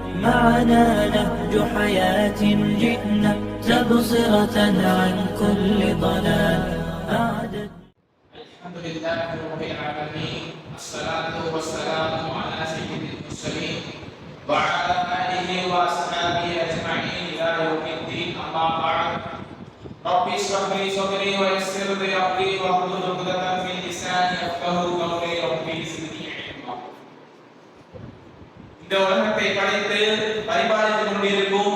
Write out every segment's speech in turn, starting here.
معنا نهج حياة جئنا تبصرة عن كل ضلال. الحمد لله رب العالمين الصلاة والسلام على سيد المرسلين وعلى آله وأصحابه أجمعين إلى يوم الدين أما بعد. رب اشرح لي صدري ويسر لي أمري واحلل عقدة من لساني أفقه قولي. இந்த உலகத்தை படைத்து பரிபாலித்துக் கொண்டிருக்கும்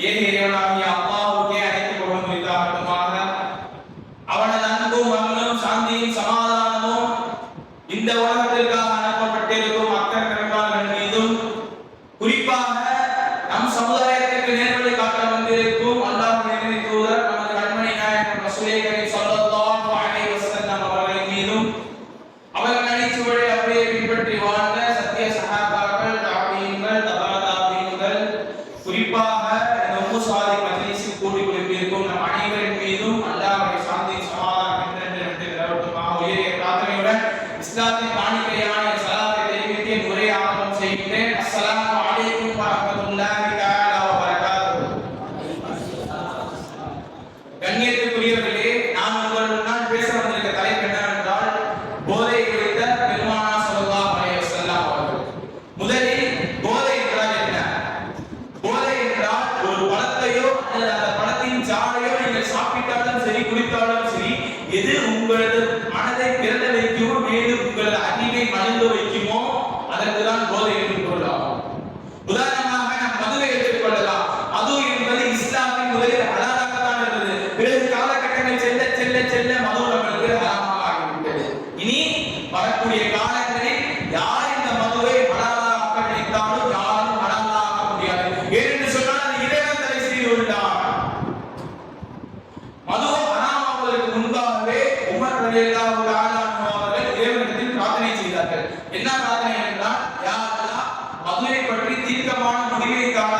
ஏக இறைவனாகிய அம்மாவுக்கே அழைத்துக் கொள்ள முடிந்தாகட்டுமாக அவனது அன்பும் அருளும் சாந்தியும் சமாதானமும் இந்த உலகத்திற்காக அனுப்பப்பட்டிருக்கும் அக்கறை கண்பாளர்கள் மீதும் குறிப்பாக நம் சமுதாயத்திற்கு நேர்வழி காட்ட வந்திருக்கும் அல்லாஹ் நேரடி தூதர் நமது கண்மணி நாயகன் ரசூலே கரீம் சொல்லல்லாஹு அலைஹி மீதும் அவர்கள் அடிச்சுவழி அப்படியே பின்பற்றி வாழ் இனி வரக்கூடிய காலங்களில் யார் இந்த மதுவை மலாலா ஆக்க நினைத்தாலும் யாரும் மலாலா முடியாது. ஏனென்று சொன்னால் அது இறைவன் தடை செய்து கொண்டார் மது அனாமாவதற்கு முன்பாகவே உமர் ரலியல்லா ஒரு அவர்கள் இறைவனிடத்தில் பிரார்த்தனை செய்தார்கள். என்ன பிரார்த்தனை என்றால் யாரெல்லாம் மதுவை பற்றி தீர்க்கமான முடிவை காண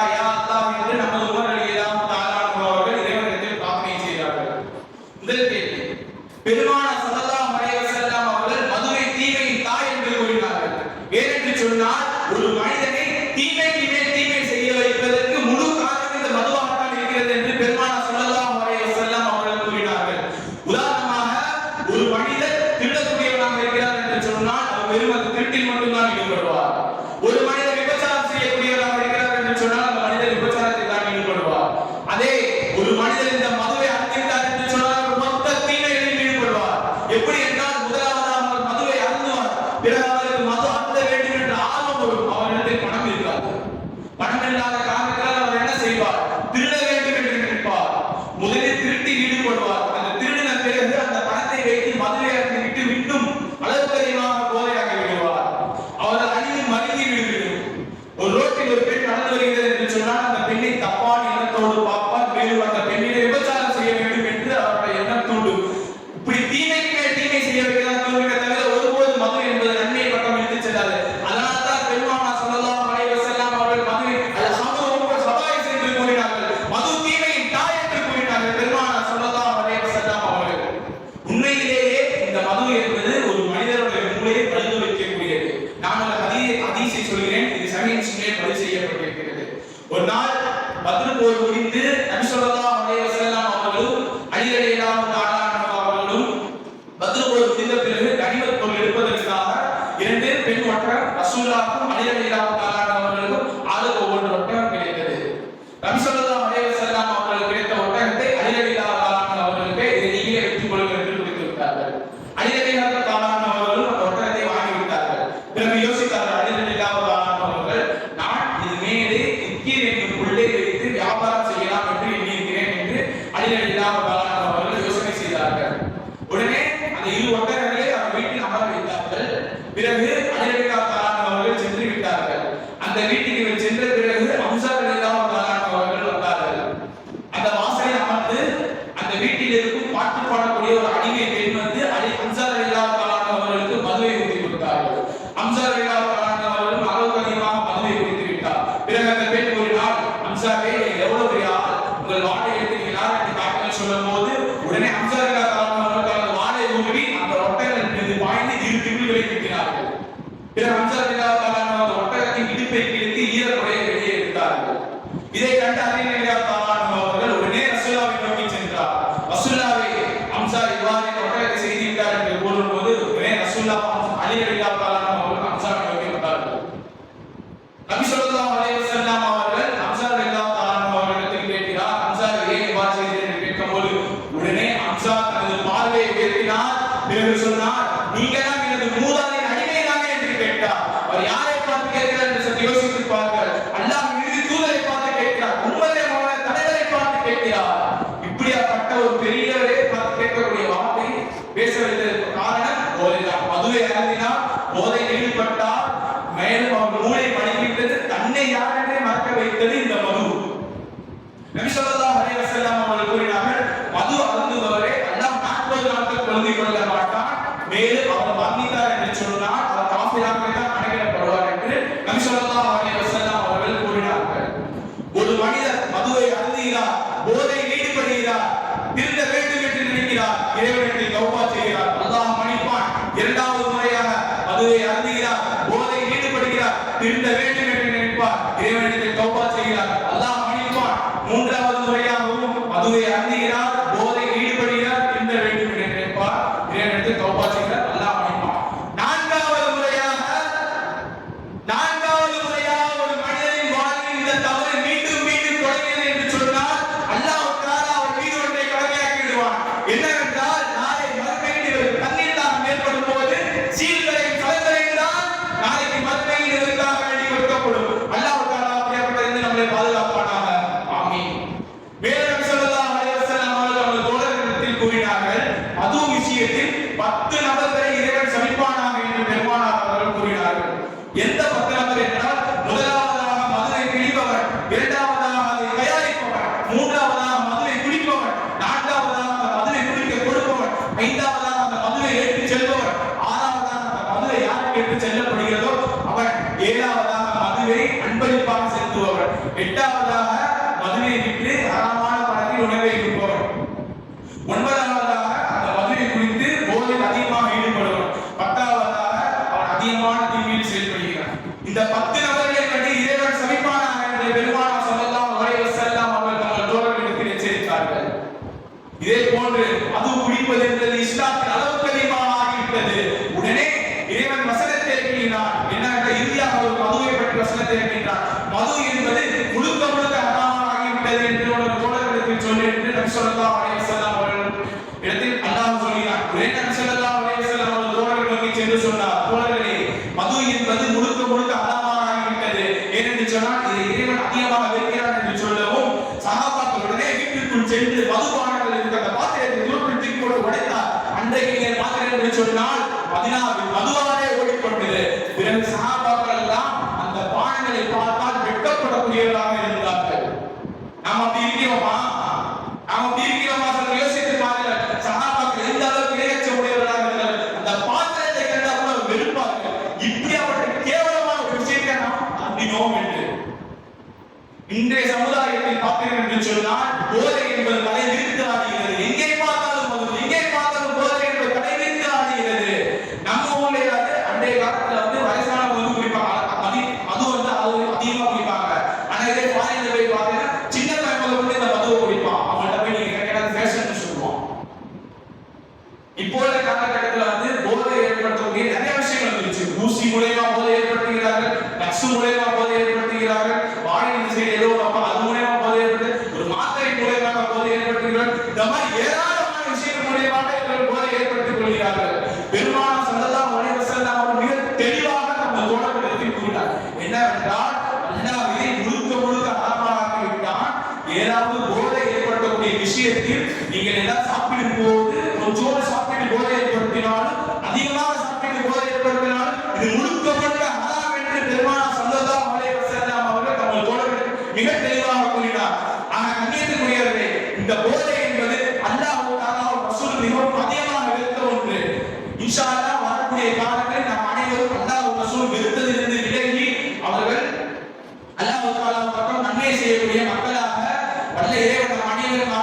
por বিরাগী கூறினார் பிறகு சொன்னார் நீங்கள் எனது மூதாரின் அடிமையாக என்று கேட்டார். அவர் யாரை பார்த்து கேட்கிறார் என்று சொல்லி யோசித்திருப்பார்கள். அல்லாஹ் இறுதி தூதரை பார்த்து கேட்கிறார். உண்மையான தலைவரை பார்த்து கேட்கிறார். இப்படியாப்பட்ட ஒரு பெரியவரை பார்த்து கேட்கக்கூடிய வார்த்தை பேச வைத்ததற்கு காரணம் போதைதான் மதுவை அருந்தினார் போதையில் ஈடுபட்டார் மேலும் அவர் மூளை மணிக்கின்றது தன்னை யாரென்றே மறக்க வைத்தது இந்த மது. நபி சொல்லலாம் ಅದು ಅಲ್ಲಿ எந்த பத்திராமர் என்றால் முதலாவதாக மதுரை பிடிப்பவர் இரண்டாவதாக அதை தயாரிப்பவர் மூன்றாவதாக மதுரை குடிப்பவர் நான்காவதாக அந்த மதுரை குடிக்க கொடுப்பவர் ஐந்தாவதாக அந்த மதுரை ஏற்று செல்பவர் ஆறாவதாக அந்த மதுரை யாருக்கு ஏற்று செல்லப்படுகிறதோ அவர் ஏழாவதாக மதுரை அன்பளிப்பாக செலுத்துபவர் எட்டாவது இதே போன்று அது குடிப்பது என்பது இஸ்லாத்தின் அளவுக்கு அதிகமாகிவிட்டது உடனே இறைவன் வசனத்தை எழுப்பினார். என்ன இறுதியாக ஒரு மதுவை பற்றி வசனத்தை எழுப்பினார். மது என்பது முழுக்க முழுக்க ஹராமாகிவிட்டது என்று ஒரு தோழர்களுக்கு சொல்லி என்று நம் சொல்லலாம் அலைவசல்லாம் அவர்கள் இடத்தில் அல்லாஹ் சொல்கிறார். உடனே நம் சொல்லலாம் அலைவசல்லாம் அவர்கள் தோழர்களுக்கு சென்று சொன்னார். தோழர்களே மது என்பது முழுக்க சொன்னால் பதினாறு மதுவாரே ஓடிக்கொண்டது பிறகு சகாபாக்கள் எல்லாம் அந்த பாடங்களை பார்த்தால் வெட்கப்படக்கூடியவர்களாக இருந்தார்கள். நாம் அப்படி இருக்கிறோமா? நாம் அப்படி இருக்கிறோமா? சொல்ல யோசித்து பாருங்கள். சகாபாக்கள் எந்த அளவுக்கு இறையச்ச உடையவர்களாக இருந்தார்கள். அந்த பாத்திரத்தை கண்டா கூட வெறுப்பார்கள். இப்படி அவர்கள் கேவலமான ஒரு விஷயத்தை நாம் அண்டினோம் என்று. இன்றைய சமுதாயத்தில் பார்த்தீர்கள் என்று சொன்னால் போதை என்பது தலை இருக்கிறார்கள் எங்கே உடனே இறைவன் அனைவரும்